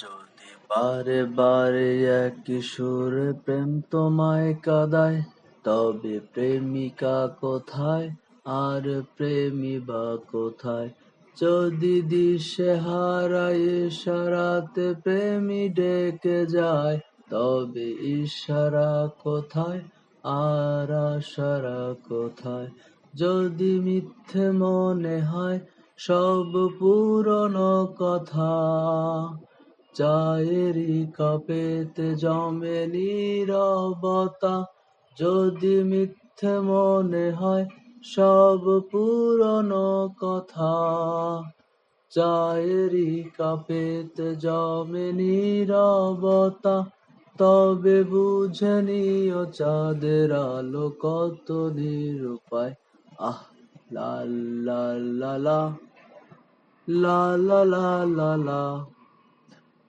যদি বারে বারে একই সুরে প্রেম তোমায় কাদায়, তবে প্রেমিকা কোথায়? আর প্রেমী বা কোথায়? যদি দিশে হারায় ইশারাতে প্রেমী ডেকে যায়, তবে ইশারা কোথায়? আর আশারা কোথায়? যদি মিথ্যে মনে হয় সব পুরনো কথা চায়েরই কাপেতে জমে নীরবতা। যদি মিথ্যে মনে হয় সব পুরনো কথা। চায়েরই কাপেতে জমে নীরবতা, তবে বুঝে নিও চাঁদের আলো কত নিরুপায়। আহ, লা লা লা লা লা লা লা লা লা।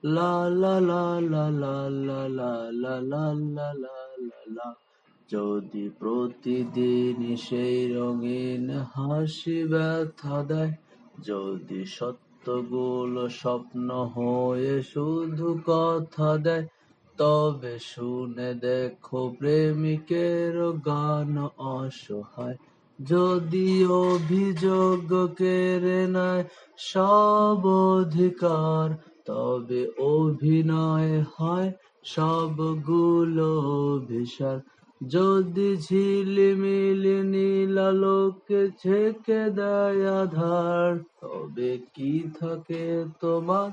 লা লা লা লা লা লা লা লা লা লা লা লা লা যদি প্রতিদিন সেই রঙিন হাসি ব্যথা দেয় যদি সত্যগুলো স্বপ্ন হয়ে শুধু কথা দেয় তবে শুনে দেখো প্রেমিকের গান অসহায় যদি অভিযোগ কেড়ে নেয় সব অধিকার তবে অভিনয় হয় সবগুলো অভিসার। যদি ঝিলিমিলি নীলালোকে ছেকে দেয় আধার, তবে কি থাকে তোমার?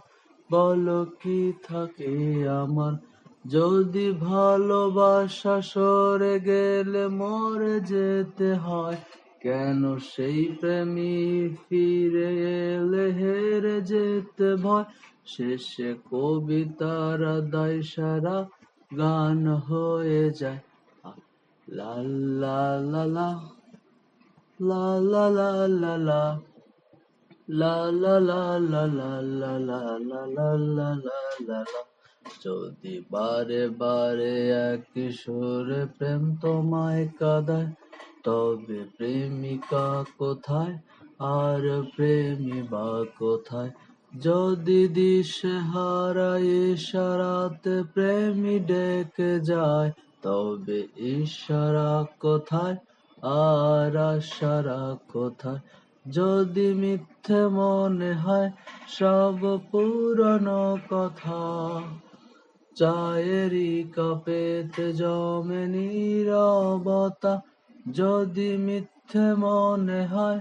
বলো কি থাকে আমার? যদি ভালোবাসা সরে গেলে মরে যেতে হয়, কেন সেই প্রেমী ফিরে এলে হেরে যেতে ভয়? শেষে কবিতার দায় সারা গান হয়ে যায় যদি বারে বারে একই সুরে প্রেম তোমায় কাদায় তবে প্রেমিকা কোথায় আর প্রেমী বা কোথায় যদি দিশে হারায় ইশারাতে প্রেমী ডেকে যায়, তবে ইশারা কোথায়? আর আশারা কোথায়? যদি মিথ্যে মনে হয়, সব পুরনো কথা। চায়েরই কাপেতে জমে নীরবতা। যদি মিথ্যে মনে হয়